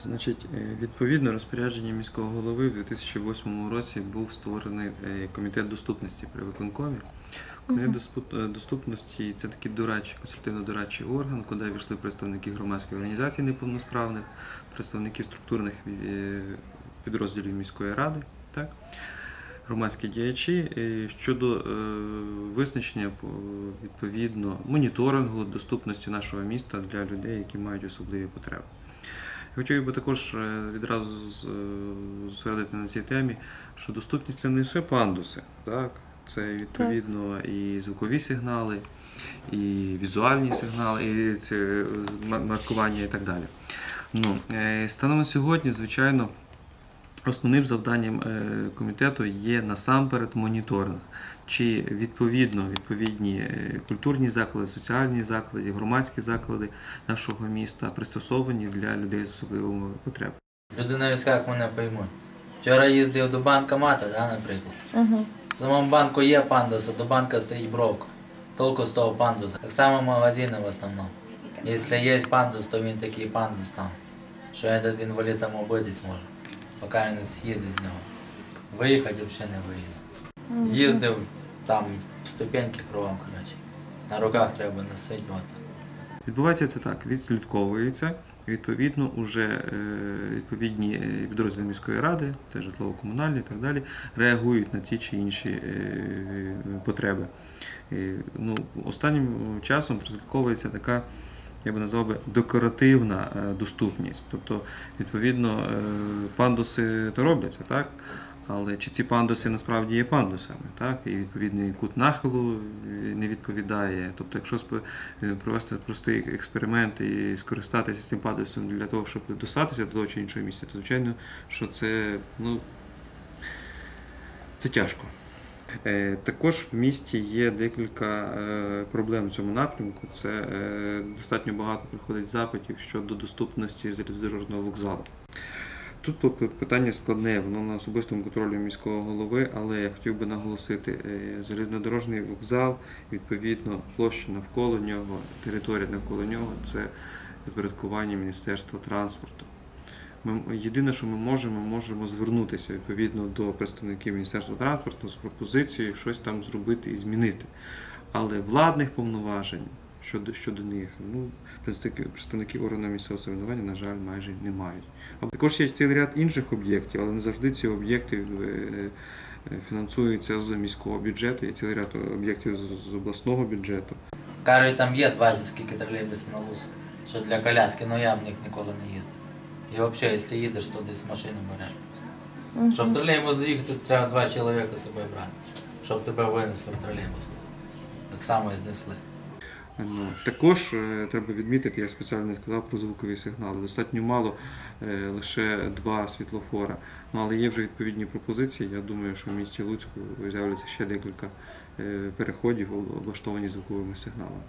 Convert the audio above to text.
Значить, е, відповідно розпорядження міського голови в 2008 році був створений е, комітет доступності при виконкомі. Комітет е, доступності це такий дорадчий, консультативно-дорадчий орган, куди війшли представники громадських організацій неповносправних, представники структурних підрозділів міської ради, так? громадські діячі щодо визначення відповідно моніторингу доступності нашого міста для людей, які мають особливі потреби. Хотів би також е, відразу зосередити на цій темі, що доступність це не лише пандуси, так? це відповідно і звукові сигнали, і візуальні сигнали, і це е, маркування і так далі. Ну, е, станом на сьогодні, звичайно, основним завданням е, комітету є насамперед моніторинг. Чи відповідно відповідні е, культурні заклади, соціальні заклади, громадські заклади нашого міста пристосовані для людей з особливими потребами. Люди на візках мене поймуть. Вчора їздив до банкомата, да, наприклад. Угу. В самому банку є пандуси, до банка стоїть бровка. Толку з того пандуса. Так само магазини в основному. Якщо є пандус, то він такий пандус там. Що этот інвалід там обитись може. Поки він не з'їде з нього. Виїхати взагалі не виїде. Їздив там ступеньки кругом, коротше. На руках треба носити. От. Відбувається це так: відслідковується. Відповідно, уже е, відповідні е, підрозділи міської ради, це житлово-комунальні і так далі, реагують на ті чи інші е, потреби. Ну, останнім часом прослідковується така, я би назвав би, декоративна е, доступність. Тобто, відповідно, е, пандуси то робляться, так? Але чи ці пандуси насправді є пандусами, так? І відповідний кут нахилу не відповідає. Тобто, якщо е, провести простий експеримент і скористатися цим пандусом для того, щоб достатися до того чи іншого місця, то звичайно, що це ну, це тяжко. Е, Також в місті є декілька е, проблем в цьому напрямку. Це е, достатньо багато приходить запитів щодо доступності залізнодорожнього вокзалу. Тут питання складне, воно на особистому контролі міського голови, але я хотів би наголосити, залізнодорожний вокзал, відповідно, площа навколо нього, територія навколо нього це підпорядкування Міністерства транспорту. Ми, єдине, що ми можемо, ми можемо звернутися відповідно до представників Міністерства транспорту з пропозицією щось там зробити і змінити. Але владних повноважень щодо, щодо них, ну, представники, органів місцевого самоврядування, на жаль, майже не мають. А також є цілий ряд інших об'єктів, але не завжди ці об'єкти е, е, фінансуються з міського бюджету, є цілий ряд об'єктів з, обласного бюджету. Кажуть, там є два скільки тролейбусів на Луцьк, що для коляски, але я в них ніколи не їздив. І взагалі, якщо їдеш, то десь машину береш просто. Щоб в тролейбус заїхати, треба два чоловіка з собою брати, щоб тебе винесли в тролейбус. Так само і знесли. Ну, також е, треба відмітити, я спеціально не сказав про звукові сигнали. Достатньо мало, е, лише два світлофора. Ну, але є вже відповідні пропозиції. Я думаю, що в місті Луцьку з'являться ще декілька е, переходів, облаштовані звуковими сигналами.